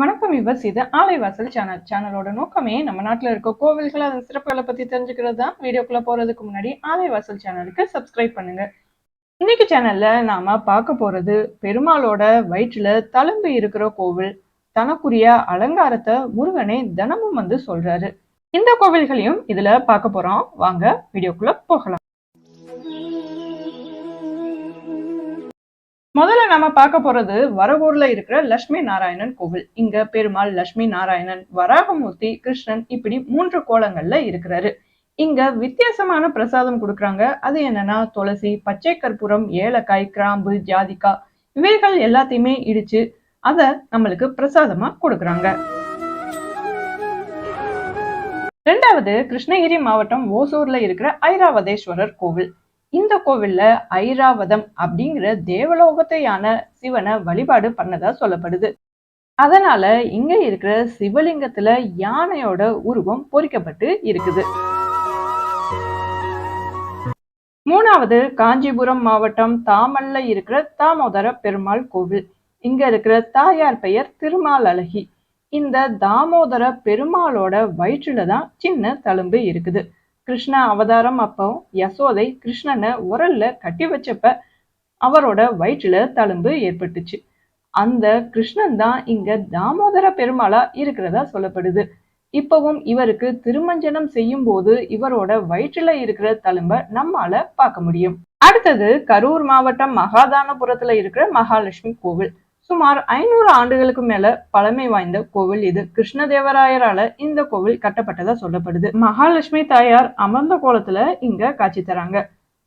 வணக்கம் இவர் இது ஆலைவாசல் சேனல். சேனலோட நோக்கமே நம்ம நாட்டுல இருக்க கோவில்கள் அதன் சிறப்புகளை பத்தி தெரிஞ்சுக்கிறது தான். வீடியோக்குள்ள போறதுக்கு முன்னாடி ஆலைவாசல் சேனலுக்கு சப்ஸ்கிரைப் பண்ணுங்க. இன்னைக்கு சேனல்ல நாம பார்க்க போறது பெருமாளோட வயிற்றுல தழும்பு இருக்கிற கோவில். தனக்குரிய அலங்காரத்தை முருகனே தினமும் வந்து சொல்றாரு. இந்த கோவில்களையும் இதுல பார்க்க போறோம். வாங்க வீடியோக்குள்ள போகலாம். முதல்ல நம்ம பார்க்க போறது வரகூர்ல இருக்கிற லட்சுமி நாராயணன் கோவில். இங்க பெருமாள் லட்சுமி நாராயணன் வராகமூர்த்தி கிருஷ்ணன் இப்படி மூன்று கோலங்கள்ல இருக்கிறாரு. இங்க வித்தியாசமான பிரசாதம் கொடுக்குறாங்க. அது என்னன்னா துளசி பச்சை கற்பூரம் ஏலக்காய் கிராம்பு ஜாதிக்கா. இவைகள் எல்லாத்தையுமே இடிச்சு அத நம்மளுக்கு பிரசாதமா கொடுக்குறாங்க. ரெண்டாவது கிருஷ்ணகிரி மாவட்டம் ஓசூர்ல இருக்கிற ஐராவதேஸ்வரர் கோவில். இந்த கோவில்ல ஐராவதம் அப்படிங்கிற தேவலோகத்தையான சிவனை வழிபாடு பண்ணதா சொல்லப்படுது. அதனால இங்க இருக்கிற சிவலிங்கத்துல யானையோட உருவம் பொறிக்கப்பட்டு இருக்குது. மூணாவது காஞ்சிபுரம் மாவட்டம் தாமல்ல இருக்கிற தாமோதர பெருமாள் கோவில். இங்க இருக்கிற தாயார் பெயர் திருமால் அழகி. இந்த தாமோதர பெருமாளோட வயிற்றுல தான் சின்ன தழும்பு இருக்குது. கிருஷ்ண அவதாரம் அப்போ யசோதை கிருஷ்ணனை உரல்ல கட்டி வச்சப்ப அவரோட வயிற்றுல தழும்பு ஏற்பட்டுச்சு. அந்த கிருஷ்ணன் தான் இங்க தாமோதர பெருமாளா இருக்கிறதா சொல்லப்படுது. இப்பவும் இவருக்கு திருமஞ்சனம் செய்யும் போது இவரோட வயிற்றுல இருக்கிற தழும்ப நம்மால பார்க்க முடியும். அடுத்தது கரூர் மாவட்டம் மகாதானபுரத்துல இருக்கிற மகாலட்சுமி கோவில். சுமார் ஐநூறு ஆண்டுகளுக்கு மேல பழமை வாய்ந்த கோவில் இது. கிருஷ்ணதேவராயரால இந்த கோவில் கட்டப்பட்டதா சொல்லப்படுது. மகாலட்சுமி தாயார் அமர்ந்த கோலத்துல இங்க காட்சி தராங்க.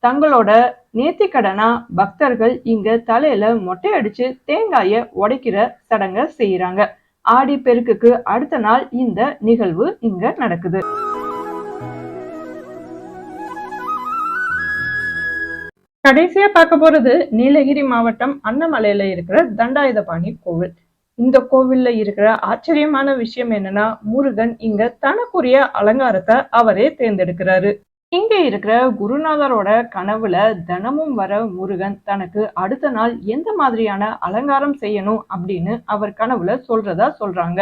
தங்களோட நேர்த்திக்கடனா பக்தர்கள் இங்க தலையில மொட்டை அடிச்சு தேங்காய உடைக்கிற சடங்க செய்யறாங்க. ஆடி பெருக்குக்கு அடுத்த நாள் இந்த நிகழ்வு இங்க நடக்குது. கடைசியா பார்க்க போறது நீலகிரி மாவட்டம் அன்னமலையில இருக்கிற தண்டாயுதபாணி கோவில். இந்த கோவில்ல இருக்கிற ஆச்சரியமான விஷயம் என்னன்னா முருகன் இங்க தனக்குரிய அலங்காரத்தை அவரே தேர்ந்தெடுக்கிறாரு. இங்க இருக்கிற குருநாதரோட கனவுல தினமும் வர முருகன் தனக்கு அடுத்த நாள் எந்த மாதிரியான அலங்காரம் செய்யணும் அப்படின்னு அவர் கனவுல சொல்றதா சொல்றாங்க.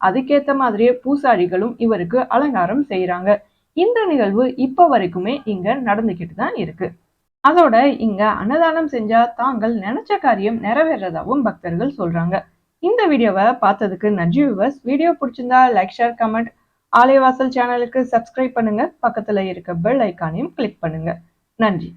அதுக்கேத்த மாதிரியே பூசாரிகளும் இவருக்கு அலங்காரம் செய்யறாங்க இந்த நிகழ்வு இப்ப வரைக்குமே இங்க நடந்துகிட்டு தான் இருக்கு. அதோட இங்க அன்னதானம் செஞ்சா தாங்கள் நினைச்ச காரியம் நிறைவேறதாவும் பக்தர்கள் சொல்றாங்க. இந்த வீடியோவை பார்த்ததுக்கு நன்றி விவர்ஸ் வீடியோ பிடிச்சிருந்தா லைக் ஷேர் கமெண்ட் ஆலயவாசல் சேனலுக்கு சப்ஸ்கிரைப் பண்ணுங்க. பக்கத்துல இருக்க பெல் ஐக்கானையும் கிளிக் பண்ணுங்க. நன்றி.